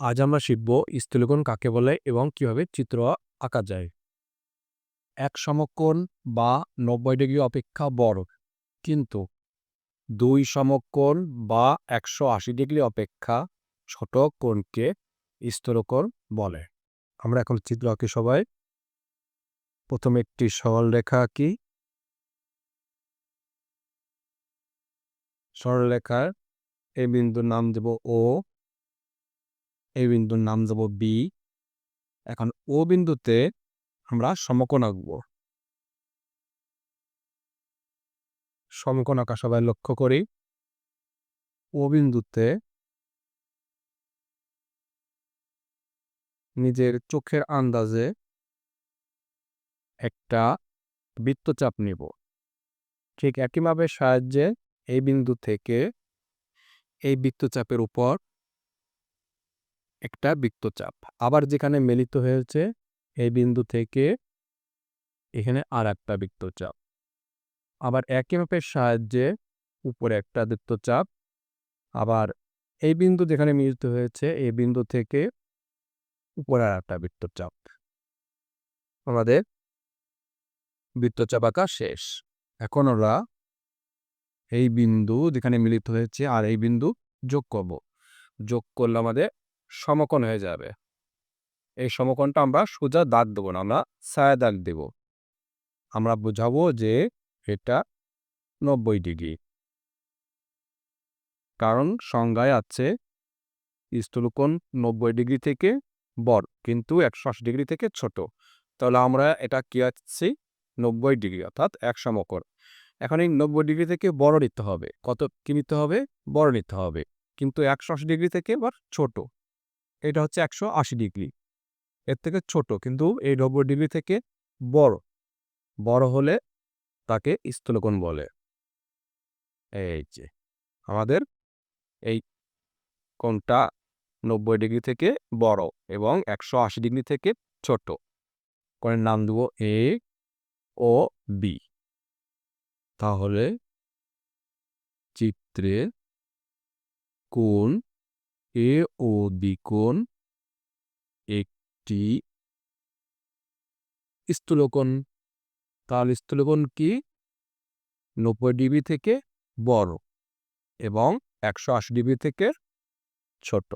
আজ আমরা শিখব স্থূলকোণ কাকে বলে এবং কীভাবে চিত্র আঁকা যায়। এক সমকোণ বা নব্বই ডিগ্রি অপেক্ষা বড়, কিন্তু দুই সমকোণ বা একশো আশি ডিগ্রি অপেক্ষা ছোট কোণকে স্থূলকোণ বলে। আমরা এখন চিত্র আঁকি সবাই। প্রথমে একটি সরল রেখা আঁকি। সরলরেখার এই বিন্দুর নাম দেব ও এই বিন্দুর নাম দেব বি এখন ও বিন্দুতে আমরা সমকোণ আঁকব। সমকোণ আঁকা সবাই লক্ষ্য করি। ও বিন্দুতে নিজের চোখের আন্দাজে একটা বৃত্তচাপ নিব। ঠিক একইভাবে সাহায্যে এই বিন্দু থেকে এই বৃত্তচাপের উপর একটা বৃত্তচাপ আবার যেখানে মিলিত হয়েছে, এই বিন্দু থেকে এখানে আর একটা বৃত্তচাপ আবার একই মাপের সাহায্যে উপরে একটা বৃত্তচাপ আবার এই বিন্দু যেখানে মিলিত হয়েছে, এই বিন্দু থেকে উপরে আর একটা বৃত্তচাপ আমাদের বৃত্তচাপ আঁকা শেষ। এখন ওরা এই বিন্দু যেখানে মিলিত হয়েছে আর এই বিন্দু যোগ করব। যোগ করলে আমাদের সমকোণ হয়ে যাবে। এই সমকোণটা আমরা সোজা দাগ দেবো না, আমরা ছায়া দাগ দেব। আমরা বোঝাবো যে এটা নব্বই ডিগ্রি। কারণ সংজ্ঞায় আছে, স্থূলকোণ নব্বই ডিগ্রি থেকে বড়, কিন্তু একশো আশি ডিগ্রি থেকে ছোট। তাহলে আমরা এটা কি আছি নব্বই ডিগ্রি, অর্থাৎ এক সমকোণ। এখন এই নব্বই ডিগ্রি থেকে বড় নিতে হবে। কত কি নিতে হবে? বড় নিতে হবে। কিন্তু একশো আশি ডিগ্রি থেকে এবার ছোট। এটা হচ্ছে একশো আশি ডিগ্রি। এর থেকে ছোট, কিন্তু এই নব্বই ডিগ্রি থেকে বড়। বড় হলে তাকে স্থূলকোণ বলে। এই যে, আমাদের এই কোণটা নব্বই ডিগ্রি থেকে বড় এবং একশো আশি ডিগ্রি থেকে ছোট। কোণের নাম দেব এ ও বি। তাহলে চিত্রে কোণ এ ও দ্বিকোণ কোণ একটি স্থূলকোণ। তার স্থূলকোণ কি? নব্বই ডিগ্রি থেকে বড় এবং একশো আশি ডিগ্রি থেকে ছোট।